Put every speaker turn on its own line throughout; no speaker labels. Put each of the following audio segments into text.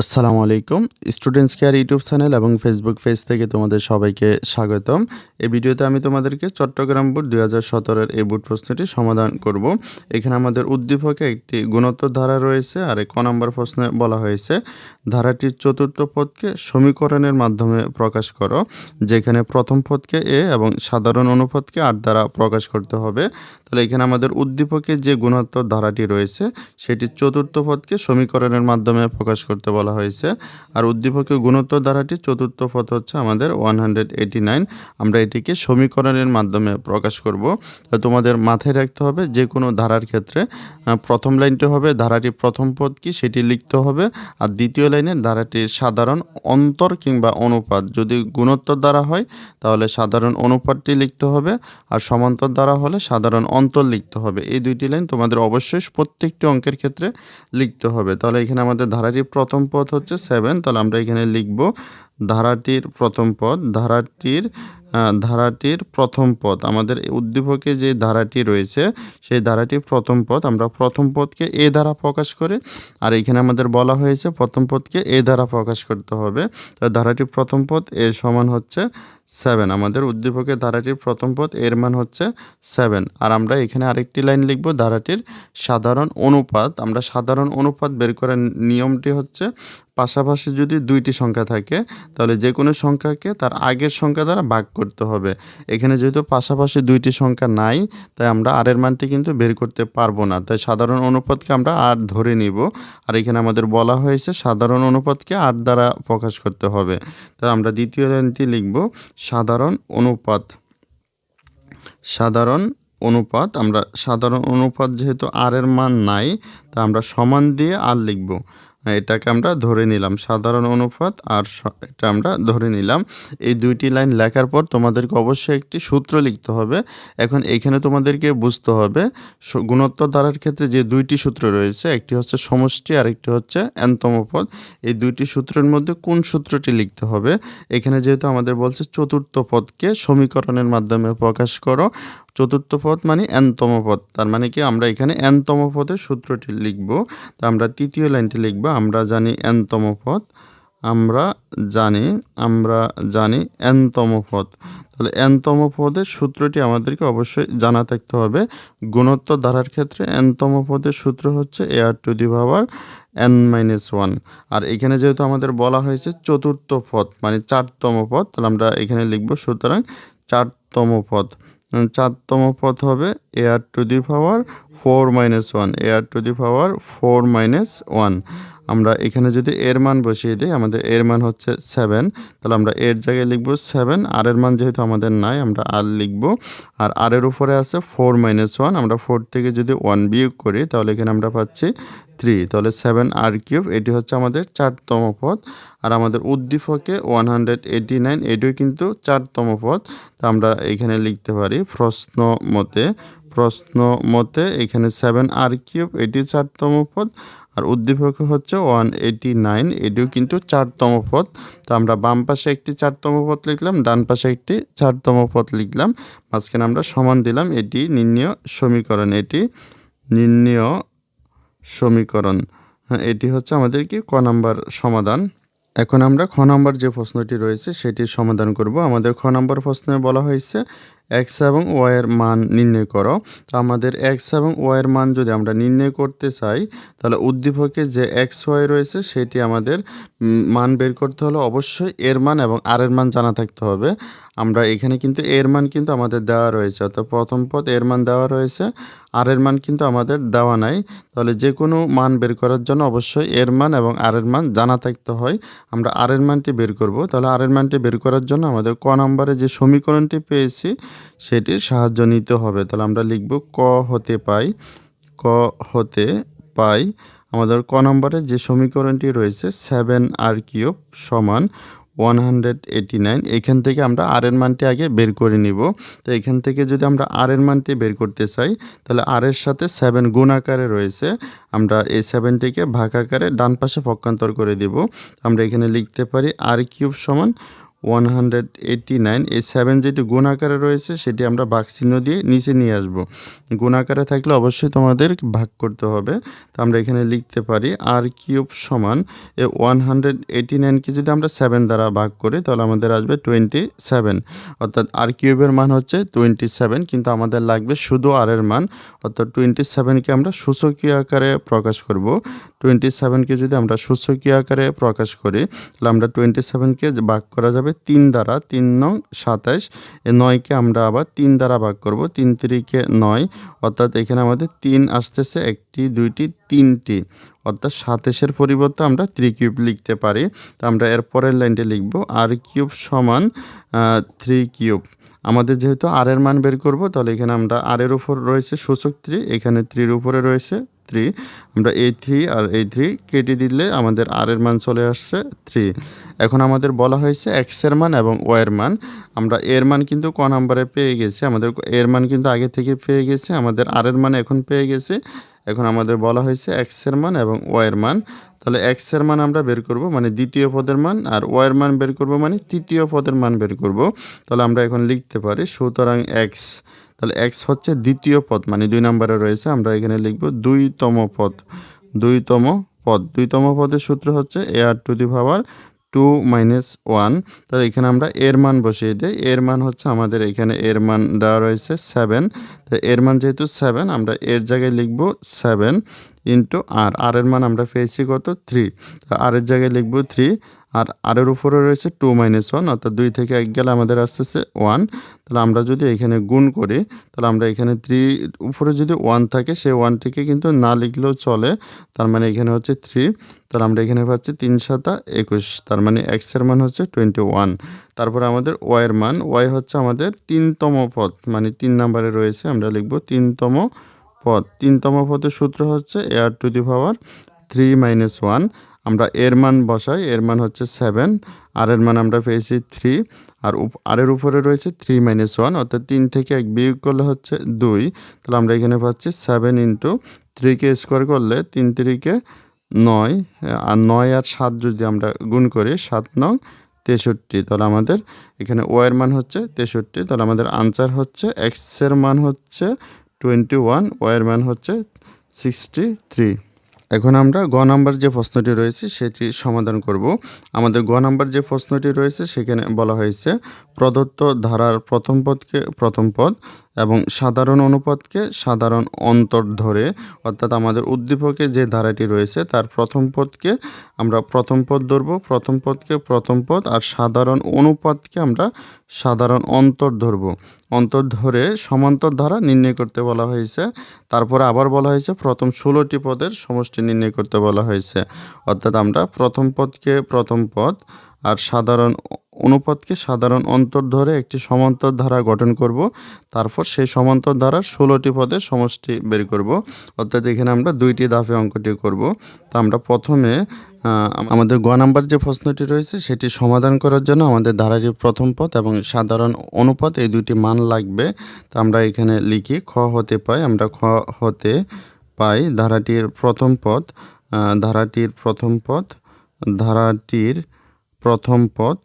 আসসালামু আলাইকুম। Students care YouTube channel এবং ফেসবুক পেজ থেকে তোমাদের সবাইকে স্বাগতম। এই ভিডিওতে আমি তোমাদেরকে চট্টগ্রাম বোর্ড দুই হাজার সতেরোর এই বোর্ড প্রশ্নটি সমাধান করব। এখানে আমাদের উদ্দীপকে একটি গুণোত্তর ধারা রয়েছে আর এক নম্বর প্রশ্নে বলা হয়েছে, ধারাটির চতুর্থ পদকে সমীকরণের মাধ্যমে প্রকাশ করো, যেখানে প্রথম পদকে এ এবং সাধারণ অনুপদকে আট দ্বারা প্রকাশ করতে হবে। তাহলে এখানে আমাদের উদ্দীপকে যে গুণোত্তর ধারাটি রয়েছে, সেটি চতুর্থ পদকে সমীকরণের মাধ্যমে প্রকাশ করতে বলা হয়েছে। আর উদ্দীপকের গুণোত্তর ধারাটি চতুর্থ পদ হচ্ছে আমাদের ওয়ান আমরা এটিকে সমীকরণের মাধ্যমে প্রকাশ করব। তো তোমাদের মাথায় রাখতে হবে, যে কোনো ধারার ক্ষেত্রে প্রথম লাইনটি হবে, ধারাটি প্রথম পদ কি, সেটি লিখতে হবে। আর দ্বিতীয় লাইনে ধারাটি সাধারণ অন্তর কিংবা অনুপাত। যদি গুণোত্তর দ্বারা হয়, তাহলে সাধারণ অনুপাতটি লিখতে হবে। আর সমান্তর দ্বারা হলে সাধারণ অন্তর লিখতে হবে। এই দুইটি লাইন তোমাদের অবশ্যই প্রত্যেকটি অঙ্কের ক্ষেত্রে লিখতে হবে। তাহলে এখানে আমাদের ধারাটির প্রথম পদ হচ্ছে সেভেন তাহলে আমরা এখানে লিখব ধারাটির প্রথম পদ। ধারাটির ধারাটির প্রথম পদ। আমাদের উদ্দীপকে যে ধারাটি রয়েছে, সেই ধারাটির প্রথম পদ। আমরা প্রথম পদকে এ দ্বারা প্রকাশ করে, আর এখানে আমাদের বলা হয়েছে প্রথম পদকে এ দ্বারা প্রকাশ করতে হবে। তো ধারাটির প্রথম পদ এ সমান হচ্ছে সেভেন আমাদের উদ্দীপকের ধারাটির প্রথম পদ এর মান হচ্ছে সেভেন আর আমরা এখানে আরেকটি লাইন লিখব, ধারাটির সাধারণ অনুপাত। আমরা সাধারণ অনুপাত বের করার নিয়মটি হচ্ছে পাশাপাশি যদি দুইটি সংখ্যা থাকে, তাহলে যে কোনো সংখ্যাকে তার আগের সংখ্যা দ্বারা ভাগ করতে হবে। এখানে যেহেতু পাশাপাশি দুইটি সংখ্যা নাই, তাই আমরা আর এর মানটি কিন্তু বের করতে পারব না। তাই সাধারণ অনুপাতকে আমরা আর ধরে নিব। আর এখানে আমাদের বলা হয়েছে সাধারণ অনুপাতকে আর দ্বারা প্রকাশ করতে হবে। তাই আমরা দ্বিতীয় লাইনটি লিখব, সাধারণ অনুপাত। সাধারণ অনুপাত, আমরা সাধারণ অনুপাত যেহেতু আর এর মান নাই তা আমরা সমান দিয়ে আর লিখব। এটাকে আমরা ধরে নিলাম। সাধারণ অনুপাত আর এটা আমরা ধরে নিলাম। এই দুইটি লাইন লেখার পর তোমাদেরকে অবশ্যই একটি সূত্র লিখতে হবে। এখন এখানে তোমাদেরকে বুঝতে হবে গুণোত্তর ধারার ক্ষেত্রে যে দুইটি সূত্র রয়েছে, একটি হচ্ছে সমষ্টি আর একটি হচ্ছে এনতম পদ। এই দুইটি সূত্রের মধ্যে কোন সূত্রটি লিখতে হবে? এখানে যেহেতু আমাদের বলছে চতুর্থ পদকে সমীকরণের মাধ্যমে প্রকাশ করো। চতুর্থ পদ মানে এনতম পদ। তার মানে কি? আমরা এখানে এনতম পদের সূত্রটি লিখব। তা আমরা তৃতীয় লাইনটি লিখব। আমরা জানি এনতম পদ। আমরা জানি আমরা জানি এনতম পদ। তাহলে এনতম পদের সূত্রটি আমাদেরকে অবশ্যই জানা থাকতে হবে। গুণত্ব ধারার ক্ষেত্রে এনতম পদের সূত্র হচ্ছে A R to the power N minus one আর এখানে যেহেতু আমাদের বলা হয়েছে চতুর্থ পদ মানে চারতম পদ, তাহলে আমরা এখানে লিখব সুতরাং চারতম পদ। চারতম পথ হবে R to the power four minus one R to the power four minus one আমরা এখানে যদি এর মান বসিয়ে দিই, আমাদের এর মান হচ্ছে সেভেন তাহলে আমরা এর জায়গায় লিখব সেভেন আর এর মান যেহেতু আমাদের নাই, আমরা আর লিখব, আর আর এর উপরে আছে ফোর মাইনাস ওয়ান আমরা ফোর থেকে যদি ওয়ান বিয়োগ করি, তাহলে এখানে আমরা পাচ্ছি থ্রি তাহলে সেভেন আর কিউব এটি হচ্ছে আমাদের চারতম পদ আর আমাদের উদ্দীপকে ওয়ান হান্ড্রেড এইটি নাইন এটিও কিন্তু চারতম পদ তা আমরা এখানে লিখতে পারি প্রশ্ন মতে প্রশ্ন মতে এখানে সেভেন আর কিউব এটি চারতম পদ আর উদ্দীপক হচ্ছে ওয়ান এইটি নাইন এটিও কিন্তু চারতম পদ তো আমরা বাম পাশে একটি চারতম পদ লিখলাম, ডান পাশে একটি চারতম পদ লিখলাম। মাঝখানে আমরা সমান দিলাম, এটি নির্ণয় সমীকরণ, এটি নির্ণয় সমীকরণ। হ্যাঁ এটি হচ্ছে আমাদের কি ক নাম্বার সমাধান। এখন আমরা খ নাম্বার যে প্রশ্নটি রয়েছে, সেটির সমাধান করব। আমাদের খ নাম্বার প্রশ্নে বলা হয়েছে এক্স এবং ওয়াইয়ের মান নির্ণয় করো। তো আমাদের এক্স এবং ওয়াইয়ের মান যদি আমরা নির্ণয় করতে চাই, তাহলে উদ্দীপকে যে এক্স ওয়াই রয়েছে, সেটি আমাদের মান বের করতে হলে অবশ্যই এর মান এবং আর এর মান জানা থাকতে হবে। আমরা এখানে কিন্তু এর মান কিন্তু আমাদের দেওয়া রয়েছে, অর্থাৎ প্রথম পদ এর মান দেওয়া রয়েছে আর এর মান কিন্তু আমাদের দেওয়া নাই। তাহলে যে কোনো মান বের করার জন্য অবশ্যই এর মান এবং আর এর মান জানা থাকতে হয়। আমরা আর এর মানটি বের করব। তাহলে আর এর মানটি বের করার জন্য আমাদের ক নম্বরে যে সমীকরণটি পেয়েছি সেটির সাহায্য নিতে হবে। তাহলে আমরা লিখব ক হতে পাই, ক হতে পাই আমাদের ক নম্বরে যে সমীকরণটি রয়েছে সেভেন আর কিউব সমান ওয়ান হান্ড্রেড এইটি নাইন। এখান থেকে আমরা আর এর মানটি আগে বের করে নিব। তো এখান থেকে যদি আমরা আর এর মানটি বের করতে চাই, তাহলে আর এর সাথে সেভেন গুণ আকারে রয়েছে। আমরা এই সেভেনটিকে ভাগ আকারে ডান পাশে পক্ষান্তর করে দিব। আমরা এখানে লিখতে পারি আর কিউব সমান ওয়ান হান্ড্রেড এইটি নাইন এই সেভেন যেটি গুণ আকারে রয়েছে, সেটি আমরা ভাগ চিহ্ন দিয়ে নিচে নিয়ে আসব। গুণ আকারে থাকলে অবশ্যই তোমাদের ভাগ করতে হবে। তো আমরা এখানে লিখতে পারি আর কিউব সমান এ ওয়ান হান্ড্রেড এইটি নাইনকে যদি আমরা সেভেন দ্বারা ভাগ করি, তাহলে আমাদের আসবে টোয়েন্টি সেভেন অর্থাৎ আর কিউবের মান হচ্ছে টোয়েন্টি সেভেন কিন্তু আমাদের লাগবে শুধু আর এর মান। অর্থাৎ টোয়েন্টি সেভেনকে আমরা সূচকীয় আকারে প্রকাশ করব। টোয়েন্টি সেভেনকে যদি আমরা সূচকীয় আকারে প্রকাশ করি, তাহলে আমরা টোয়েন্টি সেভেনকে ভাগ করা যাবে তিন দ্বারা, তিন নং সাতাইশ নয়কে আমরা আবার তিন দ্বারা ভাগ করব, তিন তিরিকে নয়। অর্থাৎ এখানে আমাদের তিন আসতেছে, একটি, দুইটি, তিনটি। অর্থাৎ সাতাশের পরিবর্তে আমরা থ্রি কিউব লিখতে পারি। তো আমরা এরপরের লাইনটি লিখব, আর কিউব সমান থ্রি কিউব আমাদের যেহেতু আর এর মান বের করব, তাহলে এখানে আমরা আর এর উপর রয়েছে সূচক থ্রি এখানে থ্রির উপরে রয়েছে থ্রি আমরা এই থ্রি আর এই থ্রি কেটে দিলে আমাদের আর এর মান চলে আসছে থ্রি এখন আমাদের বলা হয়েছে এক্সের মান এবং ওয়াই এর মান। আমরা এর মান কিন্তু ক নাম্বারে পেয়ে গেছি, আমাদের এর মান কিন্তু আগে থেকে পেয়ে গেছে, আমাদের আর এর মান এখন পেয়ে গেছে। এখন আমাদের বলা হয়েছে এক্সের মান এবং ওয়াই এর মান। তাহলে এক্সের মান আমরা বের করব মানে দ্বিতীয় পদের মান, আর ওয়াই এর মান বের করব মানে তৃতীয় পদের মান বের করব। তাহলে আমরা এখন লিখতে পারি, সুতরাং এক্স তাহলে এক্স হচ্ছে দ্বিতীয় পদ মানে দুই নম্বরে রয়েছে, আমরা এখানে লিখব দুইতম পদ দুইতম পদ। দুইতম পদের সূত্র হচ্ছে A R to the power two minus one, তাহলে এখানে আমরা এর মান বসিয়ে দিই। এর মান হচ্ছে আমাদের এখানে এর মান দেওয়া রয়েছে সেভেন তো এর মান যেহেতু সেভেন আমরা এর জায়গায় লিখব সেভেন ইন্টু আর আর এর মান আমরা পেয়েছি কত? থ্রি আর এর জায়গায় লিখব থ্রি আর আরের উপরে রয়েছে টু মাইনাস ওয়ান অর্থাৎ দুই থেকে এক গেলে আমাদের আসতেছে ওয়ান তাহলে আমরা যদি এখানে গুণ করি, তাহলে আমরা এখানে থ্রি উপরে যদি ওয়ান থাকে সেই ওয়ানটিকে কিন্তু না লিখলেও চলে, তার মানে এখানে হচ্ছে থ্রি তাহলে আমরা এখানে পাচ্ছি তিন সাতা একুশ। তার মানে এক্সের মান হচ্ছে টোয়েন্টি ওয়ান তারপরে আমাদের ওয়াইয়ের মান ওয়াই হচ্ছে আমাদের তিনতম পদ মানে তিন নাম্বারে রয়েছে, আমরা লিখব তিনতম পদ। তিনতম পদের সূত্র হচ্ছে R to the power three minus one আমরা এর মান বসাই এর মান হচ্ছে সেভেন আর এর মান আমরা পেয়েছি থ্রি আর আরের উপরে রয়েছে থ্রি মাইনাস ওয়ান অর্থাৎ তিন থেকে এক বিয়োগ করলে হচ্ছে দুই। তাহলে আমরা এখানে পাচ্ছি সেভেন ইন্টু থ্রিকে স্কোয়ার করলে তিন তিরিকে নয়, আর নয় আর সাত যদি আমরা গুণ করি, সাত নং তেষট্টি, তাহলে আমাদের এখানে ওয়ের মান হচ্ছে তেষট্টি, তাহলে আমাদের আনসার হচ্ছে এক্সের মান হচ্ছে টোয়েন্টি ওয়ান ওয়ের মান হচ্ছে সিক্সটি থ্রি এখন আমরা গ নাম্বার যে প্রশ্নটি রয়েছে, সেটি সমাধান করব। আমাদের গ নাম্বার যে প্রশ্নটি রয়েছে, সেখানে বলা হয়েছে, প্রদত্ত ধারার প্রথম পদকে প্রথম পদ এবং সাধারণ অনুপাতকে সাধারণ অন্তর ধরে, অর্থাৎ আমাদের উদ্দীপকে যে ধারাটি রয়েছে, তার প্রথম পদকে আমরা প্রথম পদ ধরব, প্রথম পদকে প্রথম পদ, আর সাধারণ অনুপাতকে আমরা সাধারণ অন্তর ধরব। অন্তর ধরে সমান্তর ধারা নির্ণয় করতে বলা হয়েছে। তারপরে আবার বলা হয়েছে প্রথম ষোলোটি পদের সমষ্টি নির্ণয় করতে বলা হয়েছে। অর্থাৎ আমরা প্রথম পদকে প্রথম পদ, আর সাধারণ অনুপাতকে সাধারণ অন্তর ধরে একটি সমান্তর ধারা গঠন করব। তারপর সেই সমান্তর ধারার ষোলোটি পদের সমষ্টি বের করব। অর্থাৎ এখানে আমরা দুইটি ধাপে অঙ্কটি করব। তা আমরা প্রথমে আমাদের গ নাম্বার যে প্রশ্নটি রয়েছে সেটি সমাধান করার জন্য আমাদের ধারাটির প্রথম পদ এবং সাধারণ অনুপাত এই দুইটি মান লাগবে। তা আমরা এখানে লিখি, খ হতে পাই, আমরা খ হতে পাই ধারাটির প্রথম পদ ধারাটির প্রথম পদ, ধারাটির প্রথম পদ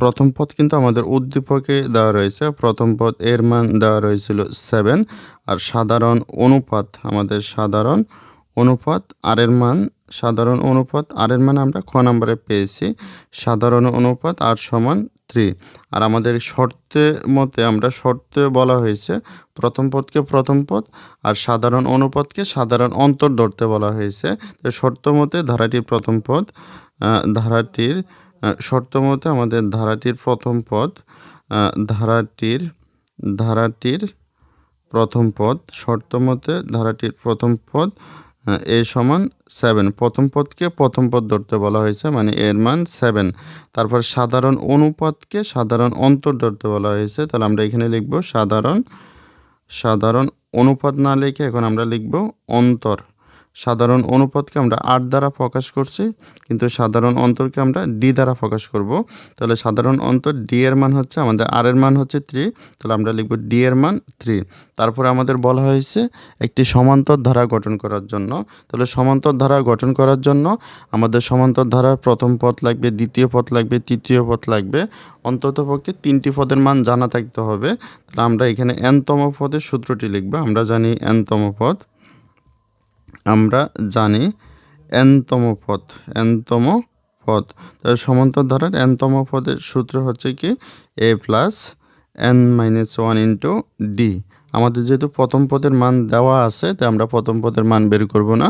প্রথম পদ কিন্তু আমাদের উদ্দীপকে দেওয়া রয়েছে। প্রথম পদ এর মান দেওয়া রয়েছিল সেভেন আর সাধারণ অনুপাত আমাদের সাধারণ অনুপাত আর এর মান সাধারণ অনুপাত আর এর মান আমরা খ নম্বরে পেয়েছি। সাধারণ অনুপাত আর সমান থ্রি আর আমাদের শর্তে মতে আমরা শর্তে বলা হয়েছে, প্রথম পদকে প্রথম পদ আর সাধারণ অনুপাতকে সাধারণ অন্তর ধরতে বলা হয়েছে। তো শর্ত মতে ধারাটির প্রথম পদ ধারাটির শর্ত মতে আমাদের ধারাটির প্রথম পদ ধারাটির ধারাটির প্রথম পদ, শর্ত মতে ধারাটির প্রথম পদ এ সমান সেভেন প্রথম পদকে প্রথম পদ ধরতে বলা হয়েছে মানে এর মান সেভেন তারপর সাধারণ অনুপাতকে সাধারণ অন্তর ধরতে বলা হয়েছে, তাহলে আমরা এখানে লিখব সাধারণ সাধারণ অনুপাত না লিখে এখন আমরা লিখব অন্তর। সাধারণ অনুপাতকে আমরা আট দ্বারা প্রকাশ করছি, কিন্তু সাধারণ অন্তরকে আমরা ডি দ্বারা প্রকাশ করব। তাহলে সাধারণ অন্তর ডি এর মান হচ্ছে, আমাদের আর এর মান হচ্ছে থ্রি, তাহলে আমরা লিখব ডি এর মান থ্রি। তারপরে আমাদের বলা হয়েছে একটি সমান্তর ধারা গঠন করার জন্য। তাহলে সমান্তর ধারা গঠন করার জন্য আমাদের সমান্তর ধারার প্রথম পথ লাগবে, দ্বিতীয় পথ লাগবে, তৃতীয় পথ লাগবে। অন্তত পক্ষে তিনটি পদের মান জানা থাকতে হবে। তাহলে আমরা এখানে এনতম পদের সূত্রটি লিখব, আমরা জানি এনতম পদ। আমরা জানি এনতম পথ এনতম পদ। তাহলে সমান্তর ধারার এনতম পদের সূত্র হচ্ছে কি? A plus N minus one into D আমাদের যেহেতু প্রথম পদের মান দেওয়া আছে, তাই আমরা প্রথম পদের মান বের করব না।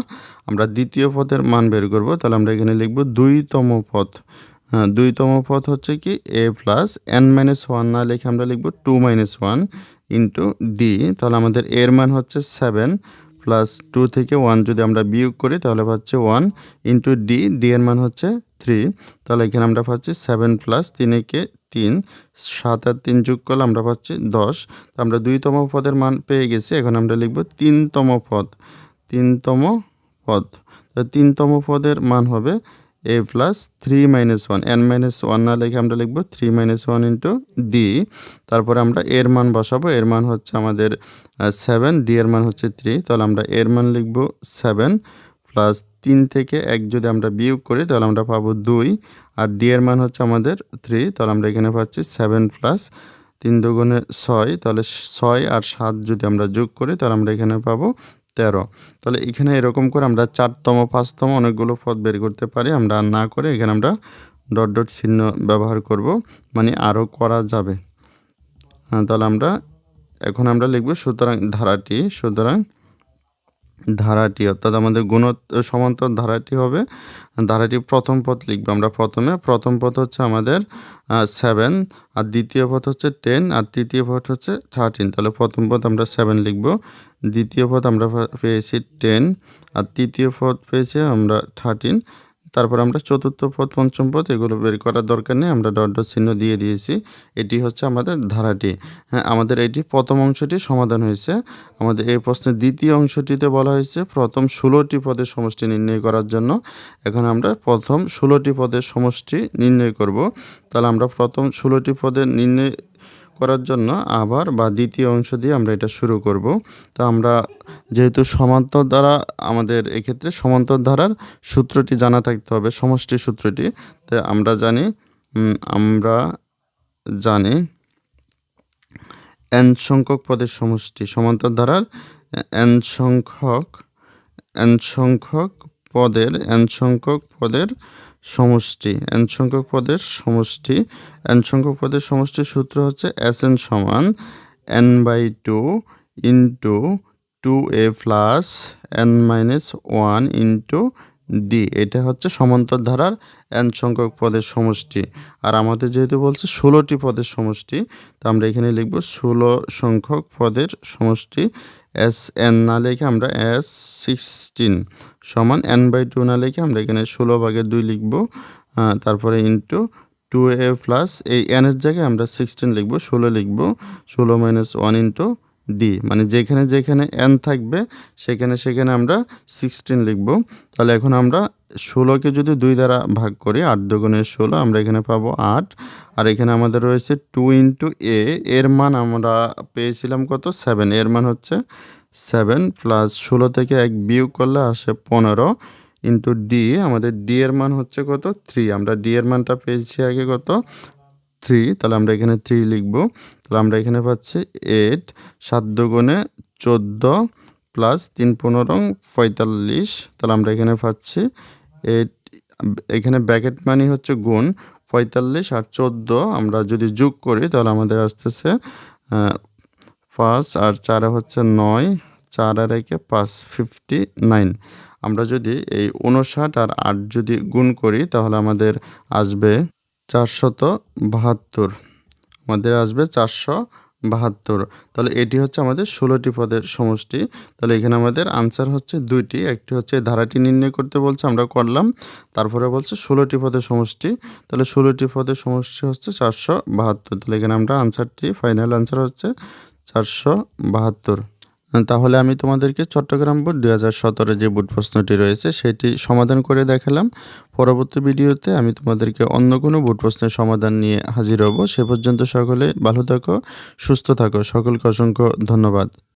আমরা দ্বিতীয় পদের মান বের করব, তাহলে আমরা এখানে লিখব দুইতম পথ হ্যাঁ দুইতম পথ হচ্ছে কি? A plus N minus one না লিখে আমরা লিখব two minus one into D তাহলে আমাদের এর মান হচ্ছে সেভেন প্লাস টু থেকে ওয়ান যদি আমরা বিয়োগ করি, তাহলে পাচ্ছে ওয়ান ইন্টু ডি ডি এর মান হচ্ছে থ্রি তাহলে এখানে আমরা পাচ্ছি সেভেন প্লাস তিনেকে তিন, সাত আর তিন যোগ করলে আমরা পাচ্ছি দশ। আমরা দুইতম পদের মান পেয়ে গেছি, এখন আমরা লিখব তিনতম পদ তিনতম পদ। তিনতম পদের মান হবে A plus three minus one N minus one না লিখে আমরা লিখব three minus one into D তারপরে আমরা এর মান বসাবো। এর মান হচ্ছে আমাদের সেভেন ডি এর মান হচ্ছে থ্রি তাহলে আমরা এর মান লিখব সেভেন প্লাস তিন থেকে এক যদি আমরা বিয়োগ করি, তাহলে আমরা পাবো দুই। আর ডি এর মান হচ্ছে আমাদের থ্রি তাহলে আমরা এখানে পাচ্ছি সেভেন প্লাস তিন দুগুণে ছয়। তাহলে ছয় আর সাত যদি আমরা যোগ করি, তাহলে আমরা এখানে পাবো তেরো। তাহলে এখানে এরকম করে আমরা চারতম, পাঁচতম অনেকগুলো পদ বের করতে পারি। আমরা না করে এখানে আমরা ডট ডট চিহ্ন ব্যবহার করব। মানে আরও করা যাবে। হ্যাঁ তাহলে আমরা এখন আমরা লিখব সুতরাং ধারাটি সুতরাং ধারাটি, অর্থাৎ আমাদের গুণ সমান্তর ধারাটি হবে, ধারাটি প্রথম পথ লিখব আমরা প্রথমে। প্রথম পথ হচ্ছে আমাদের সেভেন আর দ্বিতীয় পথ হচ্ছে টেন আর তৃতীয় পথ হচ্ছে থার্টিন তাহলে প্রথম পথ আমরা সেভেন লিখব, দ্বিতীয় পথ আমরা পেয়েছি টেন আর তৃতীয় পথ পেয়েছি আমরা থার্টিন তারপর আমরা চতুর্থ পদ পঞ্চম পদ এগুলো বের করার দরকার নেই। আমরা ডট ডট চিহ্ন দিয়ে দিয়েছি। এটি হচ্ছে আমাদের ধারাটি। হ্যাঁ আমাদের এটি প্রথম অংশটি সমাধান হয়েছে। আমাদের এই প্রশ্নের দ্বিতীয় অংশটিতে বলা হয়েছে প্রথম ষোলোটি পদের সমষ্টি নির্ণয় করার জন্য। এখন আমরা প্রথম ষোলোটি পদের সমষ্টি নির্ণয় করব। তাহলে আমরা প্রথম ষোলোটি পদের নির্ণয় করার জন্য আবার বা দ্বিতীয় অংশ দিয়ে আমরা এটা শুরু করব। তো আমরা যেহেতু সমান্তর দ্বারা আমাদের এক্ষেত্রে সমান্তর ধারার সূত্রটি জানা থাকতে হবে, সমষ্টি সূত্রটি। তো আমরা জানি আমরা জানি এন সংখ্যক পদের সমষ্টি, সমান্তর ধারার এন সংখ্যক এন সংখ্যক পদের এন সংখ্যক পদের সমষ্টি এন সংখ্যক পদের সমষ্টি এন সংখ্যক পদের সমষ্টির সূত্র হচ্ছে এস এন সমান N by two into two A plus N minus one into D, এটা হচ্ছে সমান্তর ধারার এন সংখ্যক পদের সমষ্টি। আর আমাদের যেহেতু বলছে ষোলোটি পদের সমষ্টি, তো আমরা এখানে লিখব ষোলো সংখ্যক পদের সমষ্টি এস এন না লিখে আমরা এস সিক্সটিন সমান এন বাই টু না লিখে আমরা এখানে ষোলো ভাগের দুই লিখব তারপরে ইন্টু টু এ প্লাস এই এনের জায়গায় আমরা সিক্সটিন লিখব, ষোলো লিখব, ষোলো মাইনাস ওয়ান ইন্টু ডি মানে যেখানে যেখানে এন থাকবে, সেখানে সেখানে আমরা সিক্সটিন লিখব। তাহলে এখন আমরা ষোলোকে যদি দুই দ্বারা ভাগ করি, আট দুগুণের ষোলো, আমরা এখানে পাবো আট। আর এখানে আমাদের রয়েছে টু ইন্টু এ এর মান আমরা পেয়েছিলাম কত? সেভেন এর মান হচ্ছে সেভেন প্লাস ষোলো থেকে এক বিয়োগ করলে আসে পনেরো ইন্টু ডি আমাদের ডি এর মান হচ্ছে কত? থ্রি আমরা ডি এর মানটা পেয়েছি আগে কত? থ্রি তাহলে আমরা এখানে থ্রি লিখব। তাহলে আমরা এখানে পাচ্ছি এইট সাত দুগুণে চোদ্দ প্লাস তিন পনেরো, পঁয়তাল্লিশ। তাহলে আমরা এখানে পাচ্ছি এইট এখানে ব্যাকেট মানি হচ্ছে গুণ, পঁয়তাল্লিশ আর চোদ্দ। আমরা যদি যোগ করি, তাহলে আমাদের আসতেছে পাঁচ আর চারে হচ্ছে নয়, চার আর একে পাঁচ ফিফটি নাইন আমরা যদি এই উনষাট আর আট যদি গুণ করি, তাহলে আমাদের আসবে চারশত বাহাত্তর। আমাদের আসবে চারশো বাহাত্তর। তাহলে এটি হচ্ছে আমাদের ষোলোটি পদের সমষ্টি। তাহলে এখানে আমাদের আনসার হচ্ছে দুইটি। একটি হচ্ছে ধারাটি নির্ণয় করতে বলছে, আমরা করলাম। তারপরে বলছে ষোলোটি পদের সমষ্টি। তাহলে ষোলোটি পদের সমষ্টি হচ্ছে চারশো বাহাত্তর। তাহলে এখানে আমরা আনসারটি ফাইনাল আনসার হচ্ছে চারশো বাহাত্তর। তাহলে আমি তোমাদেরকে চট্টগ্রাম বোর্ড দুই হাজার সতেরো যে বোর্ড প্রশ্নটি রয়েছে, সেটি সমাধান করে দেখালাম। পরবর্তী ভিডিওতে আমি তোমাদেরকে অন্য কোনো বোর্ড প্রশ্নের সমাধান নিয়ে হাজির হব। সে পর্যন্ত সকলে ভালো থাকো, সুস্থ থাকো। সকলকে অসংখ্য ধন্যবাদ।